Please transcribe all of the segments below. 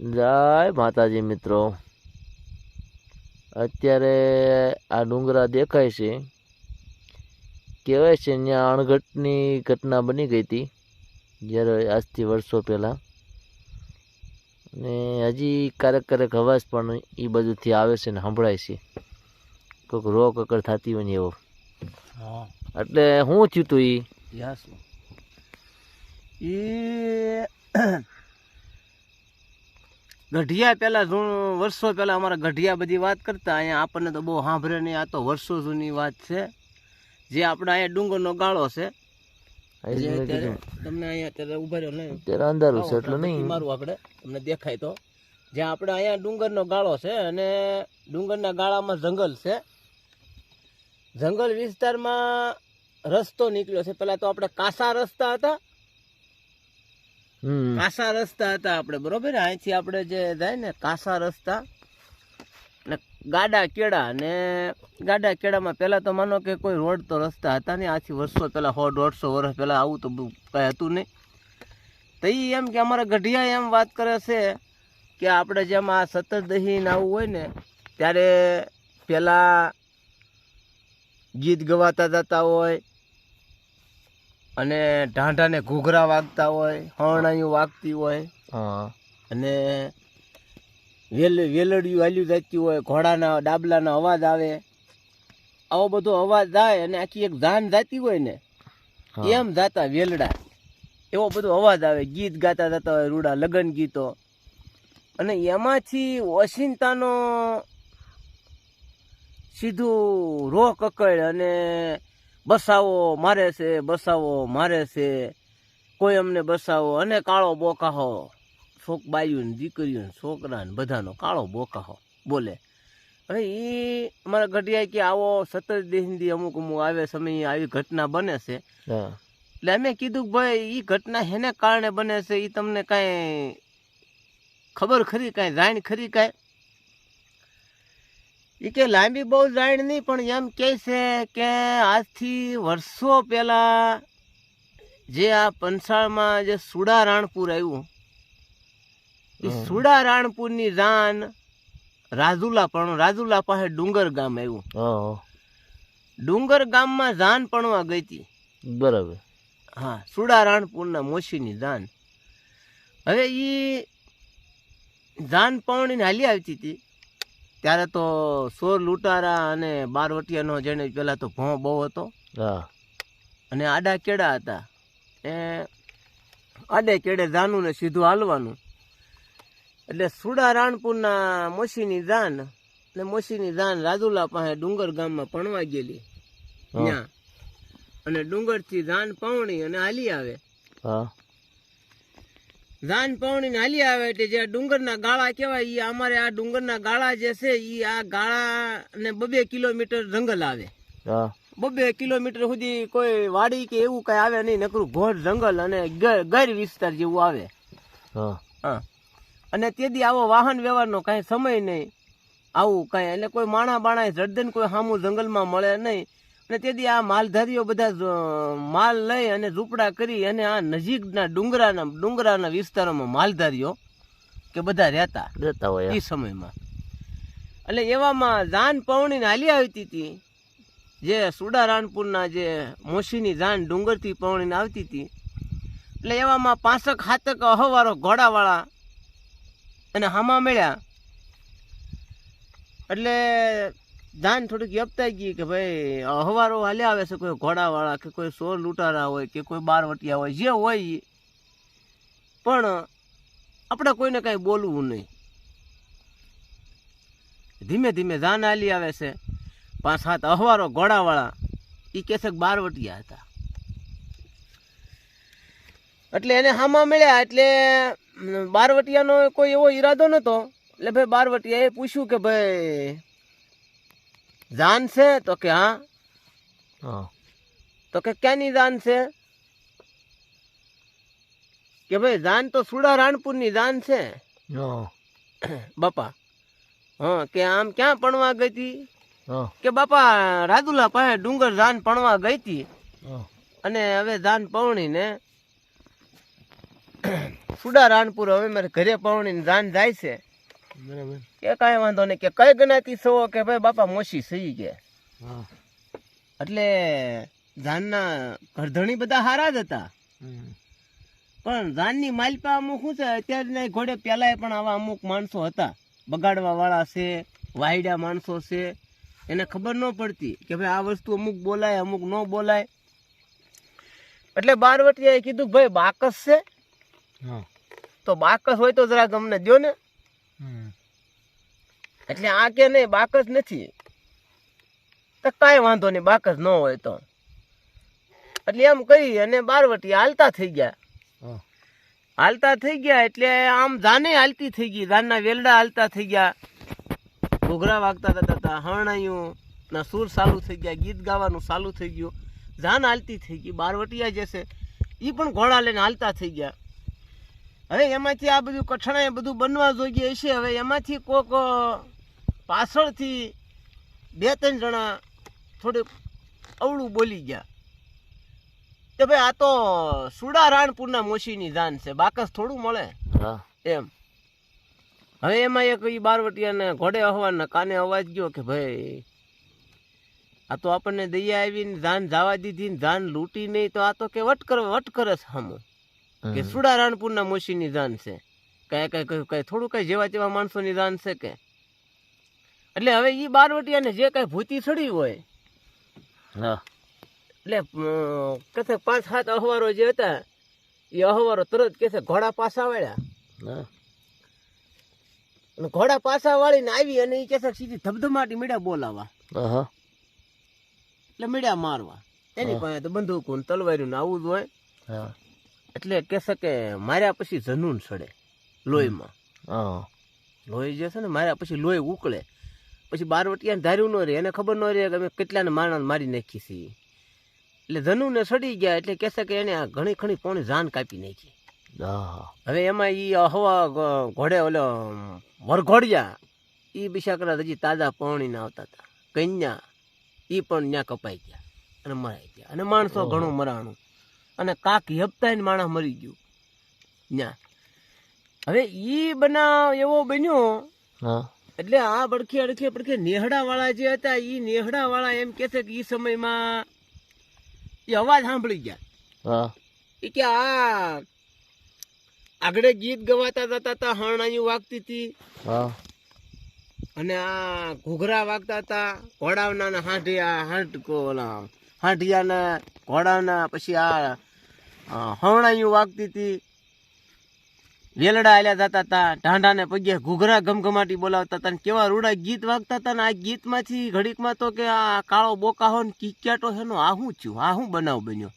જય માતાજી મિત્રો. અત્યારે આ ડુંગરા દેખાય છે. કહેવાય છે ત્યાં અણઘટની ઘટના બની ગઈ હતી જ્યારે આજથી વર્ષો પહેલાં. ને હજી ક્યારેક ક્યારેક અવાજ પણ એ બાજુથી આવે છે ને સંભળાય છે. કોઈક રો કકડ થતી હોય ને એવો. હા. એટલે શું થયું તું એ એ ગઢિયા પહેલાં જૂનું વર્ષો પહેલાં અમારા ગઢિયા બધી વાત કરતા અહીંયા આપણને તો બહુ સાંભળે નહીં આ તો વર્ષો જૂની વાત છે. જે આપણે અહીંયા ડુંગરનો ગાળો છે તમને અહીંયા અત્યારે ઊભા રહ્યો નહીં અત્યારે અંધારું છે એટલે નહીં. મારું આપણે તમને દેખાય તો. જ્યાં આપણે અહીંયા ડુંગરનો ગાળો છે અને ડુંગરના ગાળામાં જંગલ છે. જંગલ વિસ્તારમાં રસ્તો નીકળ્યો છે. પહેલાં તો આપણે કાસા રસ્તા હતા કાસા રસ્તા હતા આપણે, બરોબર? અહીંથી આપણે જે જાય ને, કાસા રસ્તા, ને ગાડા કેળા, ને ગાડા કેળામાં પહેલાં તો માનો કે કોઈ રોડ તો રસ્તા હતા નહીં. આથી વર્ષો પહેલાં, સો, દોઢસો વર્ષ પહેલાં આવું તો કાંઈ હતું નહીં. તો એ એમ કે અમારા ગઢિયા એમ વાત કરે છે કે આપણે જેમ આ સતત દહીં આવું હોય ને, ત્યારે પહેલાં ગીત ગવાતા જતા હોય અને ઢાંઢાને ઘૂઘરા વાગતા હોય હરણાયું વાગતી હોય અને વેલ વેલડિયું હાલ્યું જતી હોય ઘોડાના ડાબલાના અવાજ આવે. આવો બધો અવાજ જાય અને આખી એક જાન જાતી હોય ને એમ જાતા વેલડા. એવો બધો અવાજ આવે ગીત ગાતા જતા હોય રૂડા લગ્ન ગીતો. અને એમાંથી ઓશિંતાનો સીધું રો કકડ અને બસાવો મારે છે બસાવો મારે છે. કોઈ અમને બસાવો. અને કાળો બોકાહો છોક બાયું દીકરીઓ ને છોકરા ને બધાનો કાળો બોકાહો બોલે. હવે એ અમારા ગઢિયા કે આવો સતત દિનથી અમુક અમુક આવે સમય આવી ઘટના બને છે. એટલે અમે કીધું કે ભાઈ એ ઘટના હેને કારણે બને છે એ તમને કાંઈ ખબર ખરી કાંઈ જાણ ખરી કાંઈ? એ કે લાંબી બહુ જાણ નહીં પણ એમ કહે છે કે આજથી વર્ષો પહેલાં જે આ પંસાળમાં જે સુડા રાણપુર આવ્યું એ સુડા રાણપુરની જાન રાજુલા પણ રાજુલા પાસે ડુંગર ગામ આવ્યું. ડુંગર ગામમાં જાન પણવા ગઈ હતી. બરાબર. હા સુડા રાણપુરના મોશીની જાન. હવે એ જાન પવણીને હાલી આવતી હતી. ત્યારે તો સોર લૂંટારા અને બારવટિયાનો જેને પેલા તો ભો બહુ હતો. અને આડા કેડા હતા. એ આડે કેડે જાનું ને સીધું હાલવાનું. એટલે સુડા રાણપુરના મોસીની જાન ને મોસીની જાન રાજુલા પાસે ડુંગર ગામમાં પણવા ગયેલી. ત્યાં અને ડુંગરથી જાન પવણી અને હાલી આવે. જાન પવણી હાલી આવે એટલે જે ડુંગરના ગાળા કહેવાય એ અમારે આ ડુંગરના ગાળા જે છે એ આ ગાળા ને બબે કિલોમીટર જંગલ આવે. હા. બબે કિલોમીટર સુધી કોઈ વાડી કે એવું કઈ આવે નહીં નકરું ઘોર જંગલ અને ગર વિસ્તાર જેવું આવે. હા. હા. અને તેથી આવો વાહન વ્યવહારનો કાંઈ સમય નહીં. આવું કાંઈ એટલે કોઈ માણા બાણા જડદન કોઈ સામું જંગલમાં મળે નહીં. અને તેથી આ માલધારીઓ બધા માલ લઈ અને ઝૂંપડા કરી અને આ નજીકના ડુંગરાના ડુંગરાના વિસ્તારોમાં માલધારીઓ કે બધા રહેતા રહેતા હોય એ સમયમાં. એટલે એવામાં જાન પવણીને હાલી આવતી હતી જે સુડા રાણપુરના જે મોશીની જાન ડુંગરથી પવણીને આવતી હતી એટલે એવામાં પાંસક હાથક અહવારો ઘોડાવાળા અને હામા મળ્યા. એટલે જાન થોડીક યપતાઈ ગઈ કે ભાઈ અહવારો હાલે આવે છે કોઈ ઘોડાવાળા કે કોઈ સોર લૂંટારા હોય કે કોઈ બારવટિયા હોય, જે હોય. પણ આપણે કોઈને કાંઈ બોલવું નહીં. ધીમે ધીમે જાન હાલી આવે છે. પાંચ સાત અહવારો ઘોડાવાળા એ કે છે બારવટિયા હતા. એટલે એને હામા મળ્યા, એટલે બારવટિયાનો કોઈ એવો ઈરાદો નહોતો. એટલે ભાઈ બારવટિયાએ પૂછ્યું કે ભાઈ જાન છે તો કે હા. તો કે ક્યાંની જાન છે કે ભાઈ જાન તો સુડા રાણપુરની જાન છે બાપા હા કે આમ ક્યાં પણવા ગઈ હતી કે બાપા રાજુલા પાસે ડુંગર જાન પણવા ગઈ હતી અને હવે જાન પવણીને સુડા રાણપુર હવે મારે ઘરે પાવણીને જાન જાય છે. કે કાંઈ વાંધો નહીં કે કઈ ગણાતી છો કે ભાઈ બાપા મોશી સહી કે. એટલે જાનના ઘરધણી બધા હારા જ હતા. પણ જાનની માલપા અમુક શું છે અત્યારના ઘોડે પહેલાંય પણ આવા અમુક માણસો હતા. બગાડવા વાળા છે વાયડા માણસો છે. એને ખબર ન પડતી કે ભાઈ આ વસ્તુ અમુક બોલાય અમુક ન બોલાય. એટલે બારવટિયાએ કીધું ભાઈ બાકસ છે. તો બાકસ હોય તો જરાક અમને દો ને. એટલે આ કે નહીં બાકસ નથી. તો કાંઈ વાંધો નહીં બાકસ ન હોય તો. એટલે એમ કરી અને બારવટી હાલતા થઈ ગયા. હાલતા થઈ ગયા એટલે આમ જાને હાલતી થઈ ગઈ. જાનના વેલડા હાલતા થઈ ગયા. ઘોઘરા વાગતા હતા હતા હરણાયું ના સૂર ચાલુ થઈ ગયા ગીત ગાવાનું ચાલુ થઈ ગયું. જાન હાલતી થઈ ગઈ બારવટીયા જે છે એ પણ ઘોડા લઈને હાલતા થઈ ગયા. હવે એમાંથી આ બધું કઠણાએ બધું બનવા જોઈએ છે હવે એમાંથી કોક પાછળથી બે ત્રણ જણા થોડુંક અવળું બોલી ગયા. કે ભાઈ આ તો સુડા રાણપુરના મોશીની જાન છે. બાકસ થોડું મળે. હા. એમ. હવે એમાં એક એ બારવટીયાને ઘોડે અહવાના કાને અવાજ ગયો કે ભાઈ આ તો આપણને દયા આવીને જાન જવા દીધી ને જાન લૂંટી નહીં તો આ તો કે વટ કરે વટ કરે છે કે. સુડા રાણપુરના મોશીની જાન છે. કઈ કઈ કઈ થોડું કઈ જેવા તેવા માણસો જાન છે કે? એટલે હવે ઈ બારવટિયાને જે કઈ ભૂતી ચડી હોય એટલે કે પાંચ સાત અહવારો જે હતા એ અહવારો તરત કે છે ઘોડા પાછા વાળ્યા. ઘોડા પાછા વાળીને આવી અને એ કે છે સીધી ધબધમાટી મીડા બોલાવા એટલે મીડા મારવા. એની પાસે તો બંદૂક ને તલવાર્યું ને આવું જ હોય. એટલે કે છે કે માર્યા પછી જનૂન સડે લોહીમાં. લોહી જે છે ને માર્યા પછી લોહી ઉકળે. પછી બારવટિયાને ધાર્યું ન રહે એને ખબર ન રહે કે અમે કેટલાને માણસ મારી નાખી છીએ એટલે જનુને સડી ગયા એટલે કે છે કે એને ઘણી ઘણી પોણી જાન કાપી નાખી. હવે એમાં ઈ હવા ઘોડે ઓલો વરઘોડિયા ઈ બિશાકરા હજી તાજા પાણીને આવતા હતા. કન્યા ઈ પણ ત્યાં કપાઈ ગયા અને મરાઈ ગયા. અને માણસો ઘણું મરાણું. અને કાક હેપતા માણસ મરી ગયું. ત્યાં હવે ઈ બનાવ એવો બન્યો એટલે આ બડખે અડખે પડખે નેહડા વાળા જે હતા ઈ નેહડા વાળા એમ કે છે કે ઈ સમયમાં એ અવાજ સાંભળી ગયા. એ કે આ આગળ ગીત ગવાતા જતા તા હરણાયું વાગતી હતી અને આ ઘૂઘરા વાગતા હતા ઘોડાવના હાંઢિયા હાંઢ ઓલા હાંઢિયાના ઘોડાના પછી આ અ, હરણાયું વાગતી હતી. વેલડા આલ્યા જતા હતા. ઢાંઢાને પગે ઘૂઘરા ગમગમાટી બોલાવતા હતા ને કેવા રૂડા ગીત વાગતા હતા ને આ ગીતમાંથી ઘડીકમાં તો કે આ કાળો બોકાહો ને કિક્યાટો હેનો આ શું થયું આ શું બનાવ બન્યો.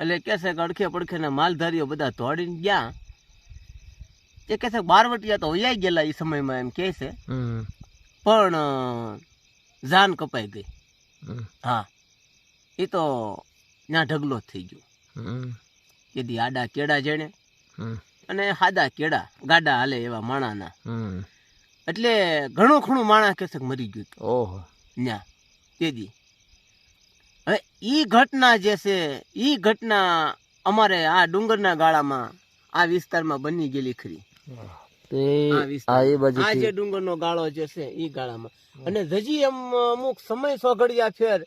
એટલે કે છે કે અડખે પડખે ને માલધારીઓ બધા દોડીને ગયા. એ કે છે બારવટિયા તો વૈયા ગયેલા એ સમયમાં એમ કે છે. હમ. પણ જાન કપાઈ ગઈ. હા. એ તો ત્યાં ઢગલો થઈ ગયો. હમ. આડા કેડા જેણે અને સાદા કેડા ગાડા હાલે એવા માણાના. એટલે ઘણું ઘણું માણા કેસક મરી ગયું. ઓહો. ન્યા તેદી હવે ઈ ઘટના જે છે ઈ ઘટના અમારે આ ડુંગરના ગાળામાં આ વિસ્તારમાં બની ગયેલી ખરી. આ એ જે ડુંગરનો ગાળો જે છે ઈ ગાળામાં. અને હજી એમ અમુક સમય સોગડ્યા ફેર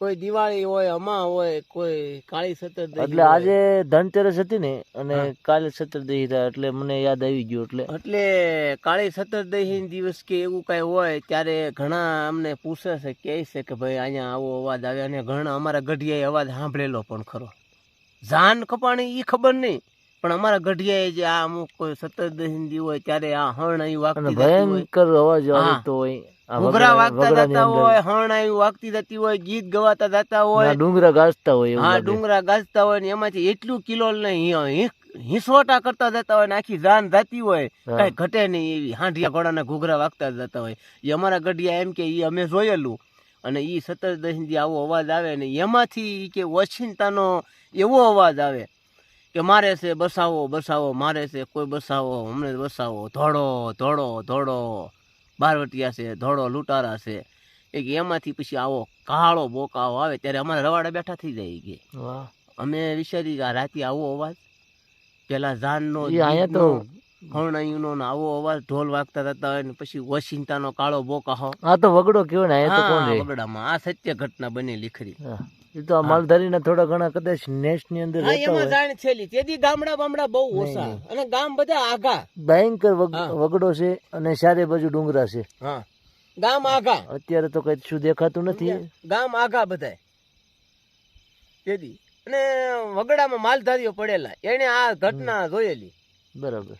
કોઈ દિવાળી હોય અમા હોય કોઈ કાળી સતત એટલે આજે ધનતેરસ હતી ને અને કાલે સતરદહી હતા એટલે મને યાદ આવી ગયું એટલે એટલે કાળી સતરદહી દિવસ કે એવું કઈ હોય ત્યારે ઘણા અમને પૂછે છે કહે છે કે ભાઈ અહીંયા આવો અવાજ આવે અને ઘણા અમારા ગઢિયાએ અવાજ સાંભળેલો પણ ખરો. જાન કપાણી એ ખબર નહીં પણ અમારા ગઢિયાએ જે આ અમુક કોઈ સતરદહી હોય ત્યારે આ હણ અને વાગતી ભયંકર અવાજ આવતો હોય. ઘૂઘરા વાગતા જતા હોય હણ વાગતી જતી હોય ગીત ગવાતા જતા હોય. ડુંગરા ગાજતા હોય હા ડુંગરા ગાજતા હોય ને એમાંથી એટલું કિલો હિસોટા કરતા જતા હોય આખી જાન જતી હોય. કઈ ઘટે નહીં એવી હાંઢિયા ઘોડાના ઘૂઘરા વાગતા જતા હોય. એ અમારા ગઢિયા એમ કે એ અમે જોયેલું. અને એ સતર દહીંથી આવો અવાજ આવે ને એમાંથી ઈ કે ઓછિંતાનો એવો અવાજ આવે કે મારે છે બસાવો બસાવો મારે છે કોઈ બસાવો હમણાં બસાવો ધોડો ધોડો ધોડો બારવટિયા છે ધોળો લૂંટારા છે. એક એમાંથી પછી આવો કાળો બોકાવો આવે ત્યારે અમારે રવાડા બેઠા થઈ જાય કે. અમે વિચારી કે રાતે આવો અવાજ. પેલા ઝાડનો તો હરણાઈનો ને આવો અવાજ ઢોલ વાગતા થતા હોય ને પછી વસિંતાનો કાળો બોકાહો. આ તો વગડો કહેવાય ને આ તો કોણ હા, વગડામાં. આ સત્ય ઘટના બની ખરી. હા. એ તો માલધારીના થોડા ઘણા કદાચ નેસ્ટની અંદર રહેતા એમાં જાણ છેલી તેથી ગામડા બામડા બહુ ઓછા. અને ગામ બધા આઘા. ભયંકર વગડો છે અને ચારે બાજુ ડુંગરા છે. હા. ગામ આઘા. અત્યારે તો કઈ શું દેખાતું નથી. ગામ આઘા બધાય. તેથી. અને વગડામાં માલધારીઓ પડેલા. એને આ ઘટના જોયેલી. બરાબર.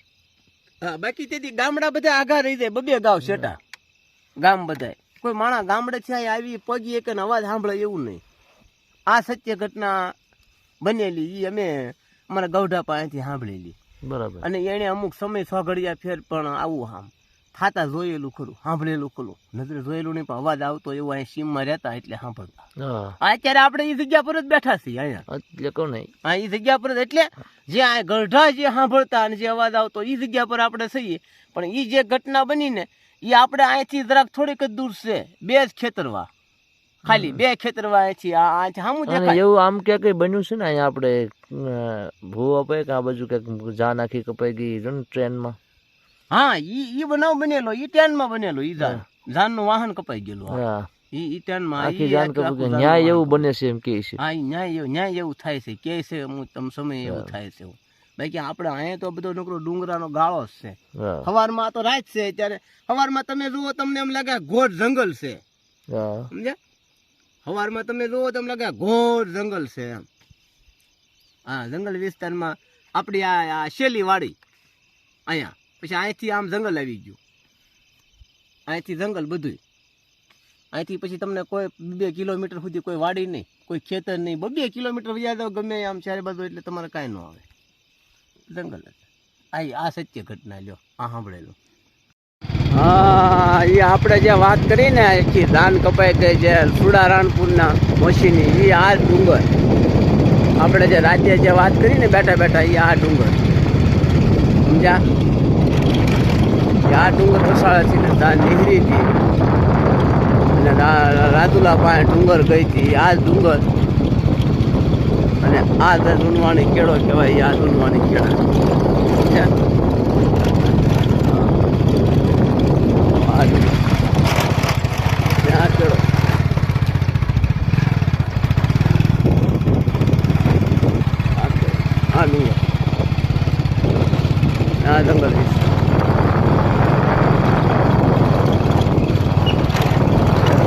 હા બાકી તેથી ગામડા બધા આઘા રહી જાય. બબે ગાવ શેટા ગામ બધાય. કોઈ માણસ ગામડે છે આવી પગી એક અવાજ સાંભળે એવું નહીં. આ સત્ય ઘટના બનેલી એ અમે અમારા ગૌઢા પાસેથી સાંભળેલી. બરાબર. અને એને અમુક સમય સોઘડિયા ફેર પણ આવું આમ થાતા જોયેલું ખરું સાંભળેલું ખરું. નજરે જોયેલું નહીં પણ અવાજ આવતો એવું અહીં સીમમાં રહેતા એટલે સાંભળતા. અત્યારે આપણે એ જગ્યા પર જ બેઠા છીએ અહીંયા. એટલે નહીં. આ એ જગ્યા પર જ એટલે જે આ ગઢા જે સાંભળતા અને જે અવાજ આવતો એ જગ્યા પર આપણે છીએ. પણ એ જે ઘટના બની ને એ આપણે અહીંથી જરાક થોડીક જ દૂર છે બે જ ખેતરવા ખાલી બે ખેતરવા છે આ સામું દેખાય. એવું આમ કે કઈ બન્યું છે ને અહીંયા આપણે ભૂ અપાય કે આ બાજુ ક્યાંક જા નાખી કપાઈ ગઈ ટ્રેનમાં? હા ઈ ઈ બનાવ બનેલો ઈ ટ્રેનમાં બનેલો ઈ જાન જાનનું વાહન કપાઈ ગયેલું હા. ઈ ટ્રેનમાં આખી આખું- કપાઈ ગઈ. ન્યાય એવું બને છે એમ કે છે. હા ન્યાય એવું ન્યાય એવું થાય છે. કે છે હું તમ સમય એવું થાય છે બાકી આપણે અહીંયા તો બધો નકરો ડુંગરાનો ગાળો જ છે. સવારમાં તો રાત છે ત્યારે સવારમાં તમે જુઓ તમને એમ લાગે ઘોર જંગલ છે. સમજ્યા? સવારમાં તમે જુઓ તમને લાગે ઘોર જંગલ છે એમ. હા જંગલ વિસ્તારમાં આપણી આ શેલી વાડી અહીંયા. પછી અહીંથી આમ જંગલ આવી ગયું. અહીંથી જંગલ બધું અહીંથી પછી તમને કોઈ બે કિલોમીટર સુધી કોઈ વાડી નહીં, કોઈ ખેતર નહીં. બે કિલોમીટર વ્યા જાવ ગમે આમ ચારે બાજુ એટલે તમારે કાંઈ ન આવે. જંગલ આ સત્ય ઘટના લ્યો, આ સાંભળેલું. હા એ આપણે જે વાત કરી ને આખી ધાન કપાઈ ગઈ જે સુડા રાણપુરના મશીની એ આ ડુંગર. આપણે જે રાજ્ય જે વાત કરી ને, બેઠા બેઠા એ આ ડુંગર. સમજ્યા? આ ડુંગર વસાળાથી ને ધાન નીકળી હતી. અને રાતુલા પાસે ડુંગર ગઈ હતી આ ડુંગર. અને આ દુનવાની કેળો કહેવાય આ દુનવાની કેળા. સમજ્યા આ ડુંગર. ત્યાં કેળો આ કેળો. આ ડુંગર આ જંગલ વિસ્તાર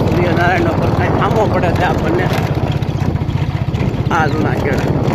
સૂર્યનારાયણનો પ્રકાશ સામો પડે છે આપણને. આ જૂના કેળા.